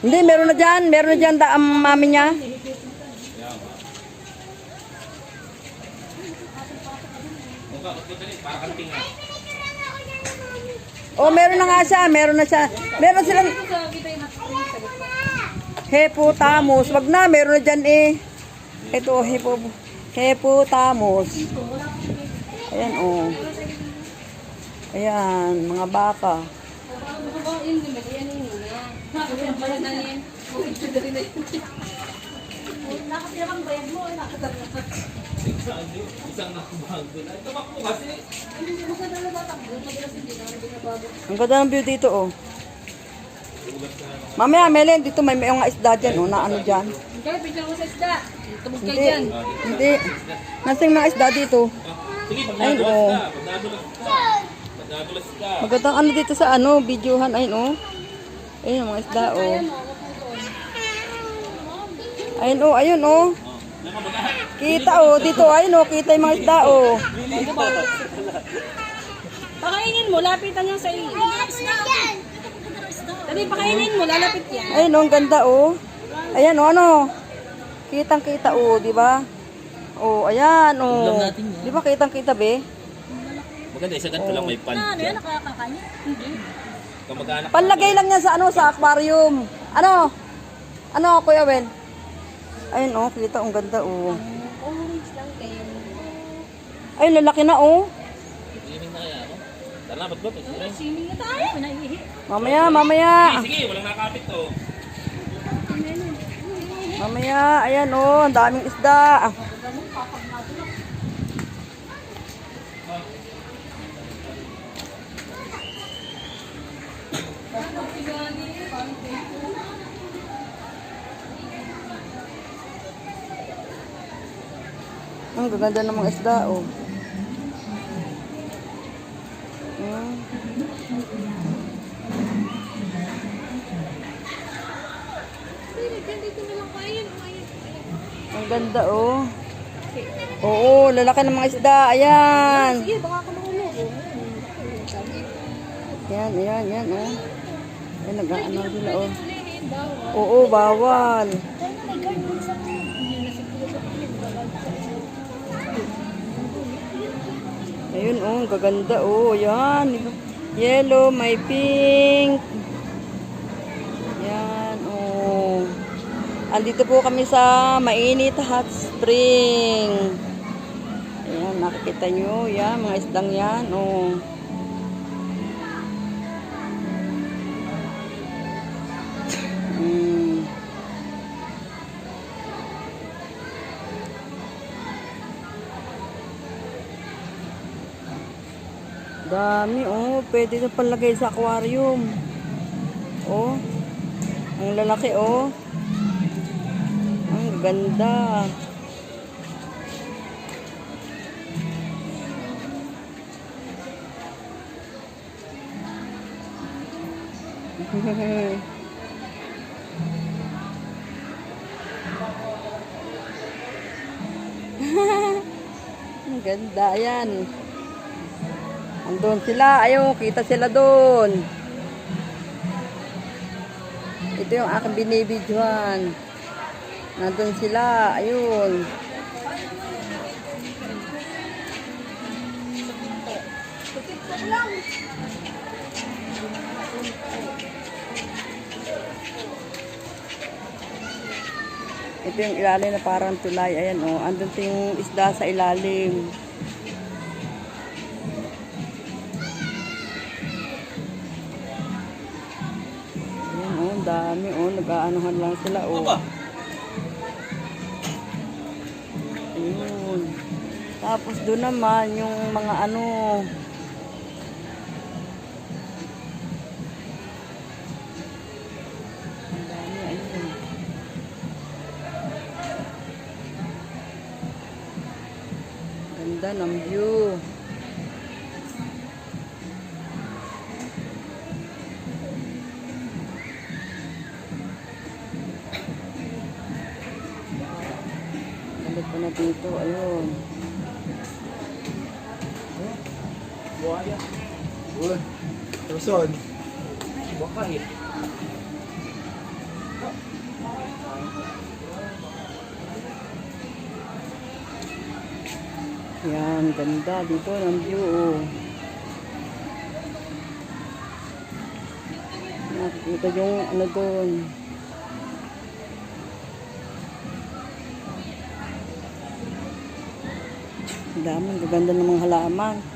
Hindi, meron na dyan. Meron na dyan da, ang mami niya. Oh, meron na nga siya. Meron na siya. Meron silang heputamus. Wag na, meron na dyan eh. Ito, hepo, heputamus. Ayan, oh. Ayan, mga baka. Ang ganda ng view dito, oh. Mamaya, Melen, dito may may mga isda dyan, oh, na ano dyan. Kaya picture mo sa isda. Tumog kayo Hindi, dyan. hindi. Nasing mga isda dito. Sige, pag Ayun, nadulas oh. ka, pag nadulas ka, pag nadulas ka. Magandang ano dito sa ano, videohan, ayun, oh. Ayun, mga isda, oh. Ayun, oh, ayun, oh. Kita, oh, dito, ayun, oh, kita yung mga isda, oh. Pakainin mo, lapitan niya sa iyo. Dali, pakainin mo, lalapit yan. Ayun, oh, ang ganda, oh. Ayan, oh, ano. Kitang kita, oh, di ba? Oh, ayan, oh. Di ba kitang kita, be? Maganda, isa ganito lang may pan. Ano yan, nakakakain? Hindi. Kamag-anak. Panlagay lang yan sa ano, sa aquarium. Ano? Ano, Kuya Wen? Ayun, oh, kita, ang ganda, oh. Orange lang kayo. Ayun, lalaki na, oh. Swimming na kaya ako. Tara, ba't ba? Swimming. Na tayo. Mamaya, mamaya. Sige, sige, walang nakapit to. Mamaya, ayan, oh, ang daming isda. Ang gaganda ng mga isda, oh. Hmm. Ang ganda, oh. Oo, lalaki ng mga isda. Ayan. Sige, baka ka mahulog. Ayan, ayan, ayan, oh. Ayan, nag-ano sila, oh. Oo, bawal. Ayun, oh, gaganda, oh. Ayan. Yellow, may pink. Ayan, oh. Andito po kami sa mainit hot spring. Ayan, nakikita nyo. Yan, mga isdang yan, oh. Mm. Dami, oh. Pwede na palagay sa aquarium. Oh. Ang lalaki, oh. Ang ganda. Ganda, ayan. Andun sila, ayun, kita sila doon. Ito yung aking binibidyohan. Nandun sila, ayun. Ito yung ilalim na parang tulay. Ayan, oh. Andun yung isda sa ilalim. Ayan, oh. Ang dami, oh. Nag-aanuhan lang sila, oh. Ayun. Tapos doon naman yung mga ano. Ganda ng view. Balik ko na dito. Ayun. Buhaya. Uy. Person. Buwak ka Yan, ganda dito ng view. Oh. Nakikita yung ano doon. Ang dami, ang ganda ng mga halaman.